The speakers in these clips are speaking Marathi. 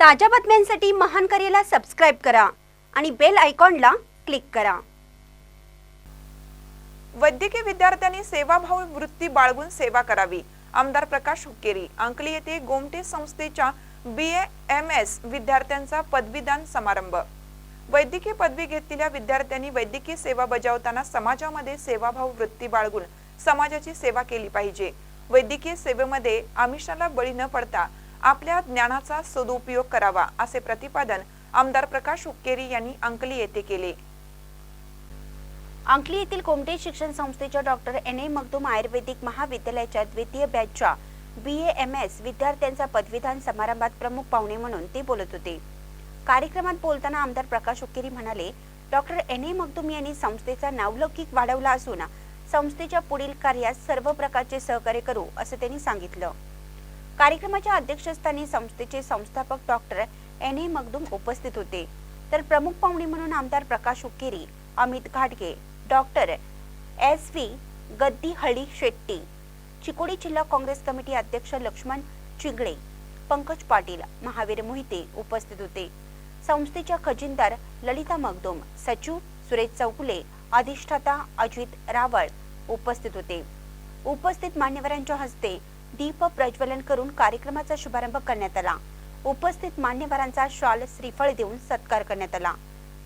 ताज्या बातम्यांसाठी महान करेला सबस्क्राईब करा आणि बेल आयकॉनला क्लिक करा. वैद्यकीय विद्यार्थ्यांनी सेवाभाव वृत्ती बाळगून सेवा करावी. आमदार प्रकाश हुक्केरी अंकली येथे गोमटे संस्थेच्या बी एम एस विद्यार्थ्यांचा पदवीदान समारंभ. वैद्यकीय पदवी घेतलेल्या विद्यार्थ्यांनी वैद्यकीय सेवा बजावताना समाजामध्ये सेवाभाव वृत्ती बाळगून समाजाची सेवा केली पाहिजे. वैद्यकीय सेवेमध्ये आमिषाला बळी न पडता आपल्या ज्ञानाचा सदुपयोग करावा असे प्रतिपादन आमदार प्रकाश हुक्केरी यांनी अंकली येथे केले. अंकली येथील कोमटे शिक्षण संस्थेच्या डॉक्टर एन ए मगदूम आयुर्वेदिक महाविद्यालयाच्या द्वितीय बॅचच्या बी एम एस विद्यार्थ्यांचा पदवीदान समारंभात प्रमुख पाहुणे म्हणून ते बोलत होते. कार्यक्रमात बोलताना आमदार प्रकाश हुक्केरी म्हणाले डॉक्टर एन ए मगदूम यांनी संस्थेचा नावलौकिक वाढवला असून संस्थेच्या पुढील कार्यात सर्व प्रकारचे सहकार्य करू असं त्यांनी सांगितलं. कार्यक्रमाच्या अध्यक्षस्थानी संस्थेचे संस्थापक डॉक्टर एन ए मगदूम उपस्थित होते. तर प्रमुख पाहुणे म्हणून आमदार प्रकाश उकेरी अमित घाटगे doctor S V Gaddihalli Shetty Chikodi जिल्हा काँग्रेस कमिटी अध्यक्ष लक्ष्मण चिंगळे पंकज पाटील महावीर मोहिते उपस्थित होते. संस्थेच्या खजिनदार ललिता मगदुम सचिव सुरेश चौकुले अधिष्ठाता अजित रावळ उपस्थित होते. उपस्थित मान्यवरांच्या हस्ते दीप प्रज्वलन करून कार्यक्रमाचा शुभारंभ करण्यात आला. उपस्थित मान्यवरांचा शाल श्रीफळ देऊन सत्कार करण्यात आला.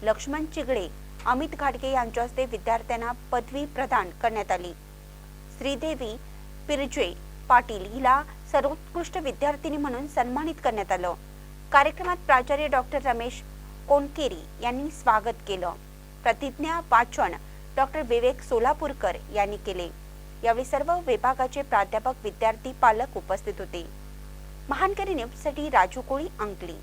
लक्ष्मण चिगडे अमित घाटगे यांच्या हस्ते विद्यार्थ्यांना पदवी प्रदान करण्यात आली. श्रीदेवी पिरजे पाटील हिला सर्वोत्कृष्ट विद्यार्थिनी म्हणून सन्मानित करण्यात आलं. कार्यक्रमात प्राचार्य डॉक्टर रमेश कोणकेरी यांनी स्वागत केलं. प्रतिज्ञा वाचन डॉक्टर विवेक सोलापूरकर यांनी केले. यावेळी सर्व विभागाचे प्राध्यापक विद्यार्थी पालक उपस्थित होते. महानकरी न्यूजसाठी राजू कोळी अंकली.